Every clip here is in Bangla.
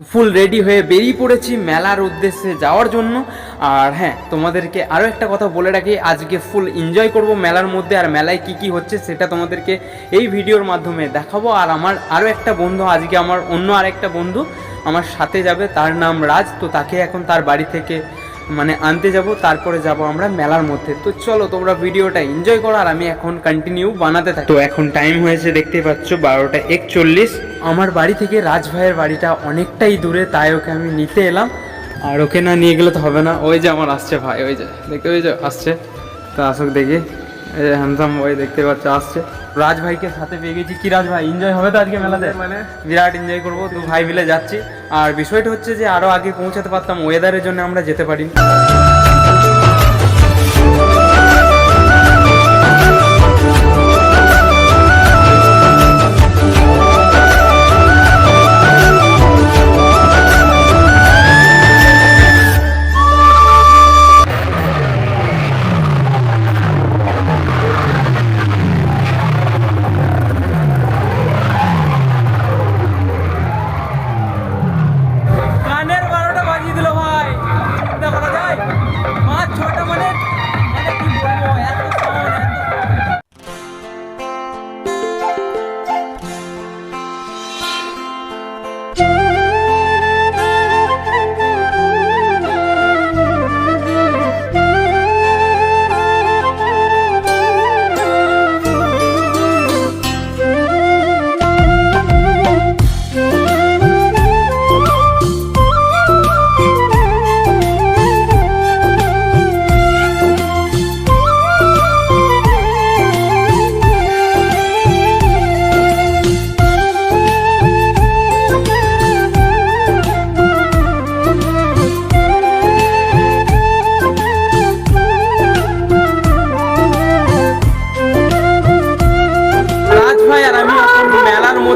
ফুল রেডি হয়ে বেরিয়ে পড়েছি মেলার উদ্দেশ্যে যাওয়ার জন্য। আর হ্যাঁ তোমাদেরকে আরও একটা কথা বলে রাখি, আজকে ফুল এনজয় করব মেলার মধ্যে, আর মেলায় কি কি হচ্ছে সেটা তোমাদেরকে এই ভিডিওর মাধ্যমে দেখাবো। আর আমার আরও একটা বন্ধু, আজকে আমার অন্য আরেকটা বন্ধু আমার সাথে যাবে, তার নাম রাজ, তো তাকে এখন তার বাড়ি থেকে মানে আনতে যাব, তারপরে যাব আমরা মেলার মধ্যে। তো চলো, তোমরা ভিডিওটা এনজয় করো, আর আমি এখন কন্টিনিউ বানাতে থাকি। তো এখন টাইম হয়েছে দেখতেই পাচ্ছ, বারোটা একচল্লিশ। আমার বাড়ি থেকে রাজ ভাইয়ের বাড়িটা অনেকটাই দূরে তাই ওকে আমি নিতে এলাম। আর ওকে না নিয়ে গেলে তো হবে না। ওই যে আমার আসছে ভাই ওই যে দেখতে ওই যে আসছে। তো আসুক দেখি। এই যে হ্যান্ডসাম ওই দেখতে পাচ্ছ আসছে। রাজ ভাইকে সাথে পেয়ে গেছি। কি রাজ ভাই এনজয় হবে তো আজকে মেলাতে? মানে? বিরাট এনজয় করব। দু ভাই মিলে যাচ্ছি। আর বিষয়টা হচ্ছে যে আরও আগে পৌঁছাতে পারতাম ওয়েদারের জন্য আমরা যেতে পারি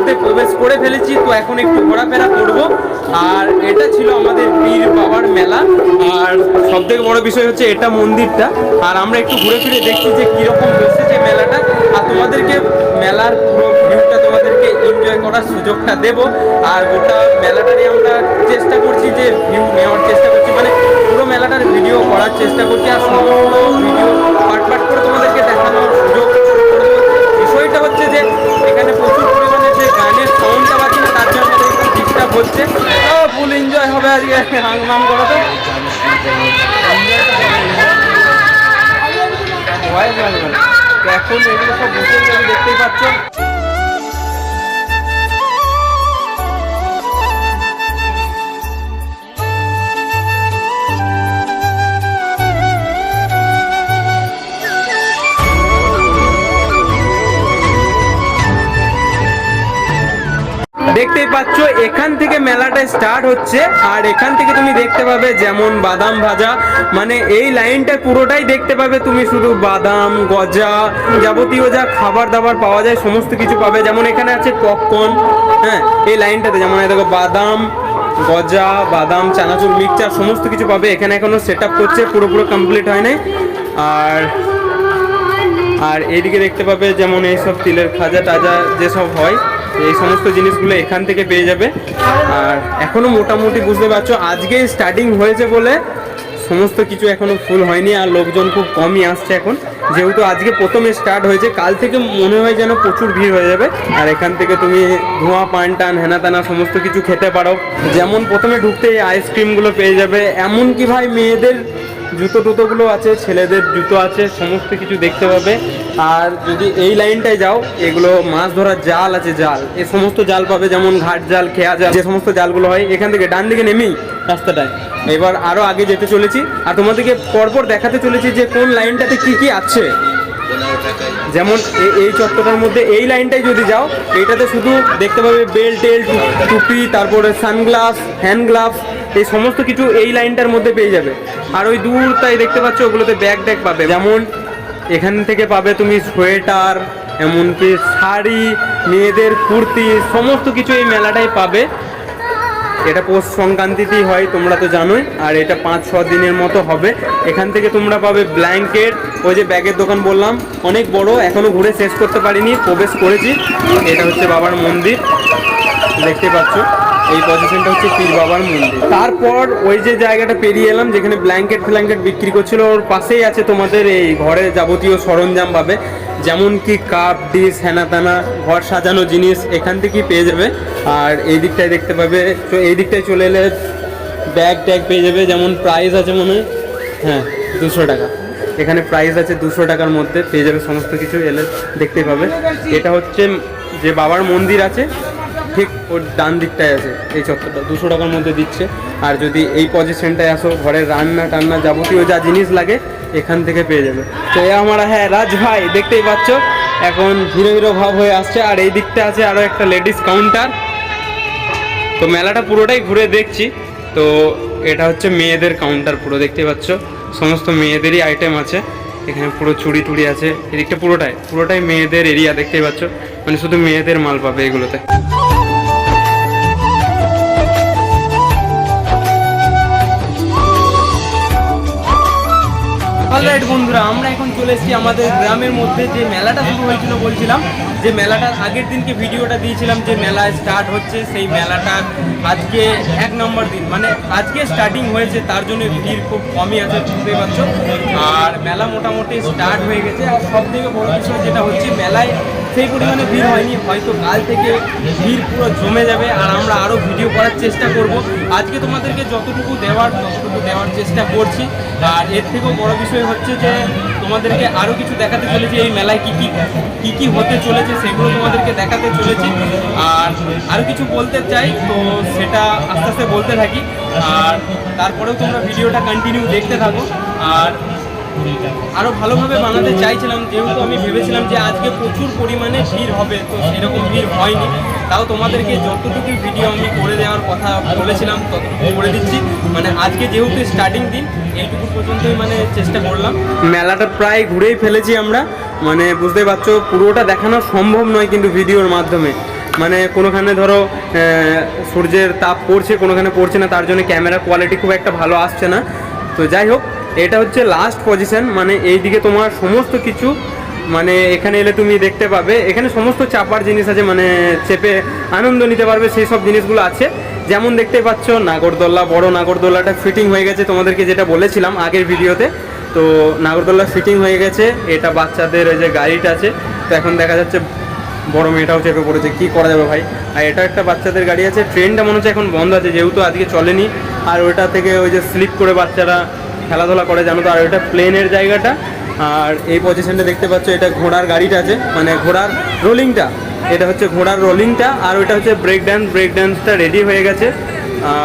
মধ্যে প্রবেশ করে ফেলেছি, তো এখন একটু ঘোরাফেরা করব। আর এটা ছিল আমাদের পীর বাবার মেলা। আর সব থেকে বড় বিষয় হচ্ছে এটা মন্দিরটা। আর আমরা একটু ঘুরে ফিরে দেখছি যে কীরকম বসেছে মেলাটা। আর তোমাদেরকে মেলার পুরো ভিউটা তোমাদেরকে এনজয় করার সুযোগটা দেব। আর গোটা মেলাটারই আমরা চেষ্টা করছি যে ভিউ নেওয়ার চেষ্টা করছি। মানে পুরো মেলাটার ভিডিও করার চেষ্টা করছি। আর সমস্ত ভিডিও পাট পাট করে তোমাদেরকে দেখানোর হাংমাম করো তো এখন এগুলো সব বসে দেখতেই পাচ্ছ দেখতেই পাচ্ছ, এখান থেকে মেলাটা স্টার্ট হচ্ছে, আর এখান থেকে তুমি দেখতে পাবে যেমন বাদাম ভাজা মানে এই লাইনটা পুরোটাই দেখতে পাবে তুমি শুধু বাদাম, গজা, যাবতীয় যা খাবার দাবার পাওয়া যায়, সমস্ত কিছু পাবে। যেমন এখানে আছে পপকর্ন হ্যাঁ এই লাইনটাতে, যেমন দেখো বাদাম, গজা, বাদাম, চানাচুর, মিক্সচার, সমস্ত কিছু পাবে। এখানে এখনও সেট আপ করছে পুরোপুরো কমপ্লিট হয় নাই। আর আর এইদিকে দেখতে পাবে যেমন এইসব তিলের খাজা টাজা যেসব হয় এই সমস্ত জিনিসগুলো এখান থেকে পেয়ে যাবে। আর এখনও মোটামুটি বুঝতে পারছ, আজকে স্টার্টিং হয়েছে বলে সমস্ত কিছু এখনও ফুল হয়নি আর লোকজন খুব কমই আসছে এখন। যেহেতু আজকে প্রথমে স্টার্ট হয়েছে, কাল থেকে মনে হয় যেন প্রচুর ভিড় হয়ে যাবে। আর এখান থেকে তুমি ধোঁয়া, পান টান হেনা তেনা সমস্ত কিছু খেতে পারো। যেমন প্রথমে ঢুকতে আইসক্রিমগুলো পেয়ে যাবে, এমনকি ভাই মেয়েদের জুতো টুতোগুলো আছে, ছেলেদের জুতো আছে, সমস্ত কিছু দেখতে পাবে। আর যদি এই লাইনটায় যাও, এগুলো মাছ ধরার জাল আছে জাল। এ সমস্ত জাল পাবে, যেমন ঘাট জাল, খেয়া জাল, যে সমস্ত জালগুলো হয়, এখান থেকে ডান দিকে নেমেই রাস্তাটায়। এবার আরও আগে যেতে চলেছি, আর তোমাদেরকে পরপর দেখাতে চলেছি যে কোন লাইনটাতে কি কি আছে। যেমন এই চত্বরটার মধ্যে এই লাইনটাই যদি যাও এইটাতে শুধু দেখতে পাবে বেল টেল টুপি তারপরে সানগ্লাস হ্যান্ড গ্লাভস এই সমস্ত কিছু এই লাইনটার মধ্যে পেয়ে যাবে। আর ওই দূর তাই দেখতে পাচ্ছ, ওগুলোতে ব্যাগ ট্যাগ পাবে। যেমন এখান থেকে পাবে তুমি সোয়েটার, এমনকি শাড়ি, মেয়েদের কুর্তি, সমস্ত কিছু এই মেলাটাই পাবে। এটা পৌষ সংক্রান্তিতেই হয়, তোমরা তো জানোই। আর এটা পাঁচ, ছ দিনের মতো হবে। এখান থেকে তোমরা পাবে ব্ল্যাঙ্কেট ওই যে ব্যাগের দোকান বললাম, অনেক বড়, এখনও ঘুরে শেষ করতে পারিনি, প্রবেশ করেছি। এটা হচ্ছে বাবার মন্দির। দেখতে পাচ্ছ। এই পজিশনটা হচ্ছে পীর বাবার মন্দির। তারপর ওই যে জায়গাটা পেরিয়ে এলাম, যেখানে ব্ল্যাঙ্কেট ফ্ল্যাঙ্কেট বিক্রি করছিল, ওর পাশেই আছে তোমাদের এই ঘরে যাবতীয় সরঞ্জাম পাবে, যেমন কি কাপ ডিশ হ্যানা তানা ঘর সাজানো জিনিস এখান থেকেই পেয়ে যাবে। আর এই দিকটায় দেখতে পাবে, তো এই দিকটায় চলে এলে ব্যাগ ট্যাগ পেয়ে যাবে, যেমন প্রাইস আছে মনে হয় হ্যাঁ দুশো টাকা। এখানে প্রাইস আছে দুশো টাকার মধ্যে, পেয়ে যাবে সমস্ত কিছু, এলে দেখতে পাবে। এটা হচ্ছে যে বাবার মন্দির আছে ঠিক ওর ডান দিকটায় আছে এই চত্বরটা, দুশো টাকার মধ্যে দিচ্ছে। আর যদি এই পজিশনটায় আসো, ঘরের রান্না টান্না যাবতীয় যা জিনিস লাগে, এখান থেকে পেয়ে যাবে। তো এ আমার হ্যাঁ রাজ ভাই, দেখতেই পাচ্ছ, এখন হিরো হিরো ভাব হয়ে আসছে। আর এই দিকটা আছে আরও একটা লেডিস কাউন্টার তো মেলাটা পুরোটাই ঘুরে দেখছি। তো এটা হচ্ছে মেয়েদের কাউন্টার পুরো, দেখতেই পাচ্ছ। সমস্ত মেয়েদেরই আইটেম আছে। এখানে পুরো চুড়ি টুড়ি আছে। এদিকটা পুরোটাই পুরোটাই মেয়েদের এরিয়া দেখতেই পাচ্ছ। মানে শুধু মেয়েদের মাল পাবে এগুলোতে। অলরাইট বন্ধুরা, আমরা এখন চলে এসেছি আমাদের গ্রামের মধ্যে যে মেলাটা শুরু হয়েছিল বলছিলাম, যে মেলাটার আগের দিনকে ভিডিওটা দিয়েছিলাম যে মেলা স্টার্ট হচ্ছে, সেই মেলাটা আজকে এক নম্বর দিন। মানে আজকে স্টার্টিং হয়েছে, তার জন্য ভিড় খুব কমই আছে, বুঝতেই পারছ? আর মেলা মোটামুটি স্টার্ট হয়ে গেছে। আর সব থেকে বড় বিষয় যেটা হচ্ছে, মেলায় সেই পরিমাণে ভিড় হয়নি, হয়তো কাল থেকে ভিড় পুরো জমে যাবে আর আমরা আরও ভিডিও করার চেষ্টা করব। আজকে তোমাদেরকে যতটুকু দেওয়ার, ততটুকু দেওয়ার চেষ্টা করছি। আর এর থেকেও বড় বিষয় হচ্ছে যে তোমাদেরকে আরও কিছু দেখাতে চলেছি, এই মেলায় কী কী কী কী হতে চলেছে সেগুলো তোমাদেরকে দেখাতে চলেছি। আর আরও কিছু বলতে চাই, তো সেটা আস্তে আস্তে বলতে থাকি। আর তারপরেও তোমরা ভিডিওটা কন্টিনিউ দেখতে থাকো। আর আরও ভালোভাবে বানাতে চাইছিলাম, যেহেতু আমি ভেবেছিলাম যে আজকে প্রচুর পরিমাণে ভিড় হবে, তো সেরকম ভিড় হয়নি। তাও তোমাদেরকে যতটুকু ভিডিও আমি করে দেওয়ার কথা বলেছিলাম, ততটুকু করে দিচ্ছি। মানে আজকে যেহেতু স্টার্টিং দিন, এইটুকু পর্যন্তই মানে চেষ্টা করলাম। মেলাটা প্রায় ঘুরেই ফেলেছি আমরা। মানে বুঝতে পারছ, পুরোটা দেখানো সম্ভব নয় কিন্তু ভিডিওর মাধ্যমে। মানে কোনোখানে ধরো সূর্যের তাপ পড়ছে, কোনোখানে পড়ছে না, তার জন্য ক্যামেরার কোয়ালিটি খুব একটা ভালো আসছে না। তো যাই হোক এটা হচ্ছে লাস্ট পজিশন মানে এইদিকে তোমার সমস্ত কিছু মানে এখানে এলে তুমি দেখতে পাবে। এখানে সমস্ত চাপার জিনিস আছে মানে চেপে আনন্দ নিতে পারবে, সেই সব জিনিসগুলো আছে। যেমন দেখতে পাচ্ছ, নাগরদোল্লা, বড় নাগরদোল্লাটা ফিটিং হয়ে গেছে তোমাদেরকে যেটা বলেছিলাম আগের ভিডিওতে। তো নাগরদোল্লা ফিটিং হয়ে গেছে, এটা বাচ্চাদের ওই যে গাড়িটা আছে, তো এখন দেখা যাচ্ছে বড় মেয়েটাও চেপে পড়েছে, কি করা যাবে ভাই? আর এটা একটা বাচ্চাদের গাড়ি আছে ট্রেনটা মনে হচ্ছে এখন বন্ধ আছে, যেহেতু আজকে চলেনি। আর ওইটা থেকে ওই যে স্লিপ করে বাচ্চারা খেলাধুলা করে, জানো তো, আর ওইটা প্লেনের জায়গাটা। আর এই পজিশনটা দেখতে পাচ্ছ, এটা ঘোড়ার গাড়িটা আছে মানে ঘোড়ার রোলিংটা এটা হচ্ছে ঘোড়ার রোলিংটা আর ওইটা হচ্ছে ব্রেক ড্যান্স ব্রেক ড্যান্সটা রেডি হয়ে গেছে।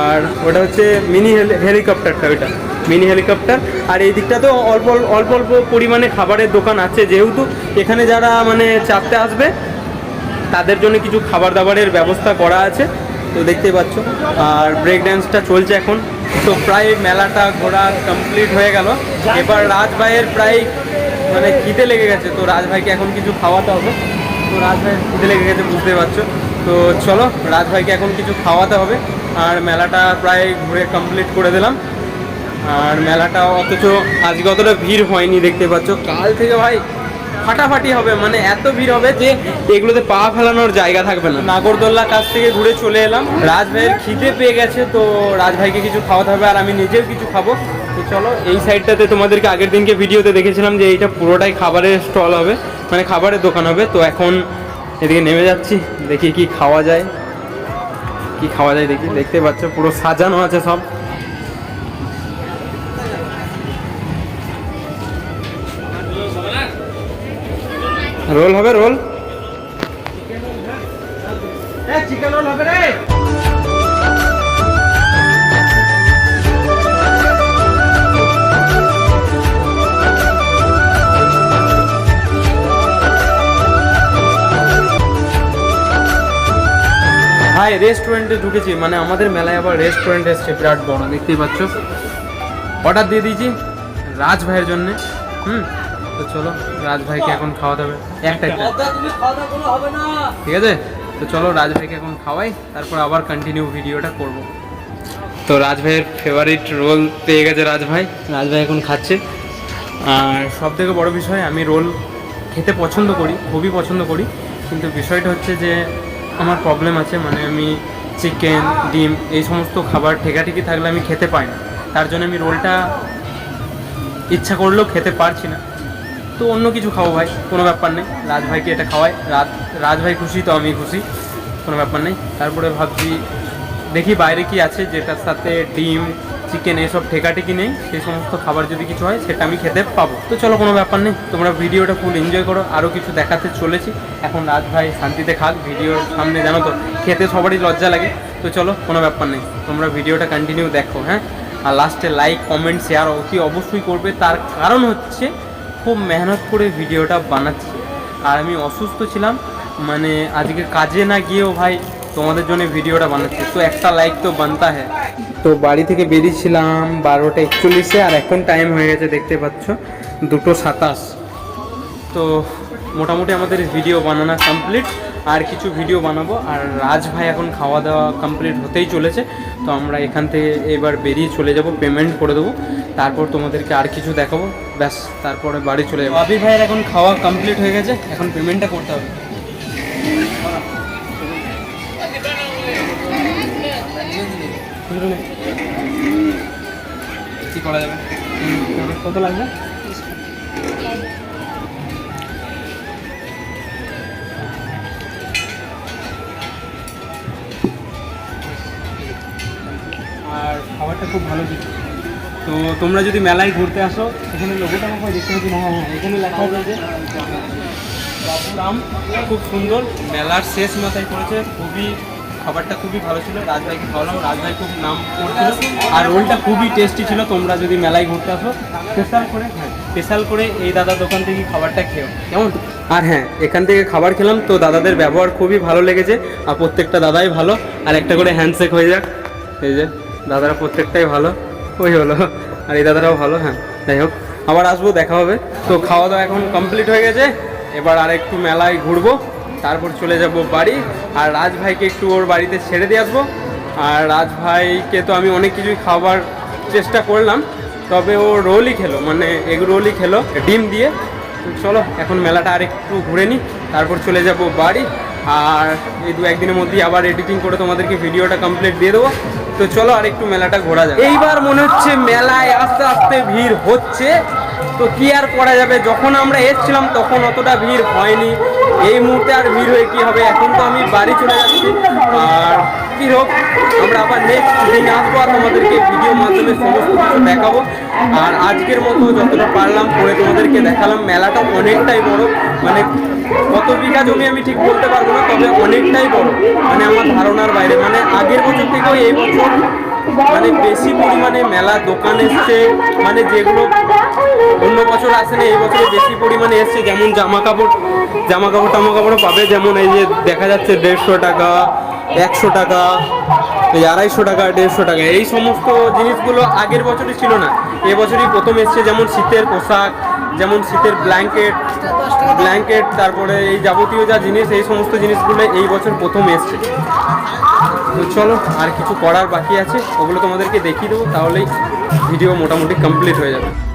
আর ওটা হচ্ছে মিনি হেলিকপ্টারটা ওইটা মিনি হেলিকপ্টার আর এই দিকটা তো অল্প অল্প অল্প পরিমাণে খাবারের দোকান আছে, যেহেতু এখানে যারা মানে চাপতে আসবে, তাদের জন্য কিছু খাবার দাবারের ব্যবস্থা করা আছে, তো দেখতেই পাচ্ছ। আর ব্রেক ড্যান্সটা চলছে এখন। তো প্রায় মেলাটা ঘোরা কমপ্লিট হয়ে গেল। এবার রাজভাইয়ের প্রায় মানে খিদে লেগে গেছে। তো রাজভাইকে এখন কিছু খাওয়াতে হবে। তো রাজভাইয়ের খিদে লেগে গেছে বুঝতে পারছ। তো চলো, রাজভাইকে এখন কিছু খাওয়াতে হবে। আর মেলাটা প্রায় ঘুরে কমপ্লিট করে দিলাম। আর মেলাটা অথচ আজকে অতটা ভিড় হয়নি, দেখতে পাচ্ছ। কাল থেকে ভাই ফাটাফাটি হবে মানে এত ভিড় হবে যে এগুলোতে পা ফেলানোর জায়গা থাকবে না। নাগরদোল্লা কাছ থেকে ঘুরে চলে এলাম। রাজভাইয়ের খিদে পেয়ে গেছে, তো রাজভাইকে কিছু খাওয়াতে হবে, আর আমি নিজেও কিছু খাব। তো চলো, এই সাইডটাতে তোমাদেরকে আগের দিনকে ভিডিওতে দেখেছিলাম যে এইটা পুরোটাই খাবারের স্টল হবে মানে খাবারের দোকান হবে। তো এখন এদিকে নেমে যাচ্ছি, দেখি কি খাওয়া যায়। কি খাওয়া যায় দেখি, দেখতে পাচ্ছ পুরো সাজানো আছে সব। রোল হবে রোল। চিকেন রোল হবে রে। ভাই রেস্টুরেন্টে ঢুকেছি। মানে আমাদের মেলায় আবার রেস্টুরেন্ট এসছে বিরাট বড়। দেখতেই পাচ্ছ। অর্ডার দিয়ে দিয়েছি রাজ ভাইয়ের জন্যে। হুম? তো চলো রাজ ভাইকে এখন খাওয়াতে হবে। একটা একটা। ঠিক আছে? তো চলো রাজ ভাইকে এখন খাওয়াই তারপর আবার কন্টিনিউ ভিডিওটা করব। তো রাজ ভাইয়ের ফেভারিট রোল পেয়ে গেছে রাজ ভাই। রাজ ভাই এখন খাচ্ছে। আর সব থেকে বড় বিষয় আমি রোল খেতে পছন্দ করি খুবই পছন্দ করি। কিন্তু বিষয়টা হচ্ছে যে আমার প্রবলেম আছে মানে আমি চিকেন ডিম এই সমস্ত খাবার ঠেকাঠেকি থাকলে আমি খেতে পাই না। তার জন্য আমি রোলটা ইচ্ছা করলেও খেতে পারছি না। তো অন্য কিছু খাব ভাই, কোনো ব্যাপার নেই। রাজ ভাইকে এটা খাওয়াই। রাজ রাজ ভাই খুশি তো আমি খুশি, কোনো ব্যাপার নেই। তারপরে ভাবছি দেখি বাইরে কি আছে, যেটার সাথে ডিম চিকেন এসব ঠেকাঠেকি নেই সেই সমস্ত খাবার যদি কিছু হয়, সেটা আমি খেতে পাবো। তো চলো, কোনো ব্যাপার নেই। তোমরা ভিডিওটা ফুল এনজয় করো। আরও কিছু দেখাতে চলেছি। এখন রাজ ভাই শান্তিতে খাক, ভিডিওর সামনে জানো তো খেতে সবারই লজ্জা লাগে। তো চলো, কোনো ব্যাপার নেই। তোমরা ভিডিওটা কন্টিনিউ দেখো হ্যাঁ? আর লাস্টে লাইক কমেন্ট শেয়ার অতি অবশ্যই করবে। তার কারণ হচ্ছে খুব মেহনত করে ভিডিওটা বানাচ্ছি। আর আমি অসুস্থ ছিলাম মানে আজকে কাজে না গিয়েও ভাই তোমাদের জন্য ভিডিওটা বানাচ্ছি। তো একটা লাইক তো বানতা হ্যাঁ তো বাড়ি থেকে বেরিয়েছিলাম বারোটা একচল্লিশে আর এখন টাইম হয়ে গেছে দেখতে পাচ্ছ, দুটো সাতাশ। তো মোটামুটি আমাদের ভিডিও বানানো কমপ্লিট আর কিছু ভিডিও বানাবো। আর রাজ ভাই এখন খাওয়া দাওয়া কমপ্লিট হতেই চলেছে। তো আমরা এখান থেকে এবার বেরিয়ে চলে যাব পেমেন্ট করে দেবো। তারপর তোমাদেরকে আর কিছু দেখাবো। ব্যাস, তারপরে বাড়ি চলে যাব। আবির ভাইয়ের এখন খাওয়া কমপ্লিট হয়ে গেছে। এখন পেমেন্টটা করতে হবে। কি করা যাবে? কত লাগবে? খাবারটা খুব ভালো ছিল তো তোমরা যদি মেলায় ঘুরতে আসো, এখানে লোগোটা আমাকে দেখতে পাচ্ছি হ্যাঁ হ্যাঁ এখানে লেখা যে বাবুরাম খুব সুন্দর। মেলার শেষ মাথায় করেছে খুবই, খাবারটা খুবই ভালো ছিল। রাজভাইকে খাওয়ালাম। রাজভাই খুব নাম করছিল। আর রোলটা খুবই টেস্টি ছিল। তোমরা যদি মেলায় ঘুরতে আসো স্পেশাল করে হ্যাঁ স্পেশাল করে এই দাদার দোকান থেকে খাবারটা খেও। কেমন? আর হ্যাঁ এখান থেকে খাবার খেলাম। তো দাদাদের ব্যবহার খুবই ভালো লেগেছে। আর প্রত্যেকটা দাদাই ভালো। আর একটা করে হ্যান্ডশেক হয়ে যাক। এই যে। দাদারা প্রত্যেকটাই ভালো, ওই হলো। আর এই দাদারাও ভালো হ্যাঁ যাই হোক, আবার আসব, দেখা হবে। তো খাওয়া দাওয়া এখন কমপ্লিট হয়ে গেছে, এবার আর একটু মেলায় ঘুরবো, তারপর চলে যাব বাড়ি, আর রাজ ভাইকে একটু ওর বাড়িতে ছেড়ে দিয়ে আসব। আর রাজ ভাইকে তো আমি অনেক কিছুই খাবার চেষ্টা করলাম, তবে ও রোলই খেলো মানে এগ রোলই খেলো, ডিম দিয়ে। চলো, এখন মেলাটা আর একটু ঘুরে নিই, তারপর চলে যাব বাড়ি আর এই দু একদিনের মধ্যেই আবার এডিটিং করে তোমাদেরকে ভিডিওটা কমপ্লিট দিয়ে দেবো। তো চলো আর একটু মেলাটা ঘোরা যাবে এইবার মনে হচ্ছে মেলায় আস্তে আস্তে ভিড় হচ্ছে। তো কি আর করা যাবে? যখন আমরা এসছিলাম তখন অতটা ভিড় হয়নি। এই মুহূর্তে আর ভিড় হয়ে কী হবে? এখন তো আমি বাড়ি চলে যাচ্ছি। আর কি হোক। আমরা আবার নেক্সট দিন আসব আর তোমাদেরকে ভিডিওর মাধ্যমে সমস্ত কিছু দেখাবো। আর আজকের মতো যতটা পারলাম করে তোমাদেরকে দেখালাম, মেলাটা অনেকটাই বড়। মানে কত বিঘা জমি আমি ঠিক বলতে পারব না, তবে অনেকটাই বড়। মানে আমার ধারণার বাইরে। মানে আগের বছর থেকেও এই বছর মানে বেশি পরিমাণে মেলা, দোকান এসছে। মানে যেগুলো অন্য বছর আসে না, এই বছরে বেশি পরিমাণে এসছে। যেমন জামা কাপড় জামা কাপড় টামা কাপড়ও পাবে। যেমন এই যে দেখা যাচ্ছে দেড়শো টাকা একশো টাকা, এই আড়াইশো টাকা, দেড়শো টাকা। এই সমস্ত জিনিসগুলো আগের বছরই ছিল না। এবছরই প্রথম এসছে যেমন শীতের পোশাক, যেমন শীতের ব্ল্যাঙ্কেট ব্ল্যাঙ্কেট তারপরে এই যাবতীয় যা জিনিস, এই সমস্ত জিনিসগুলো এই বছর প্রথম এসছে। চলো, আর কিছু করার বাকি আছে, ওগুলো তোমাদেরকে দেখিয়ে দেবো, তাহলেই ভিডিও মোটামুটি কমপ্লিট হয়ে যাবে।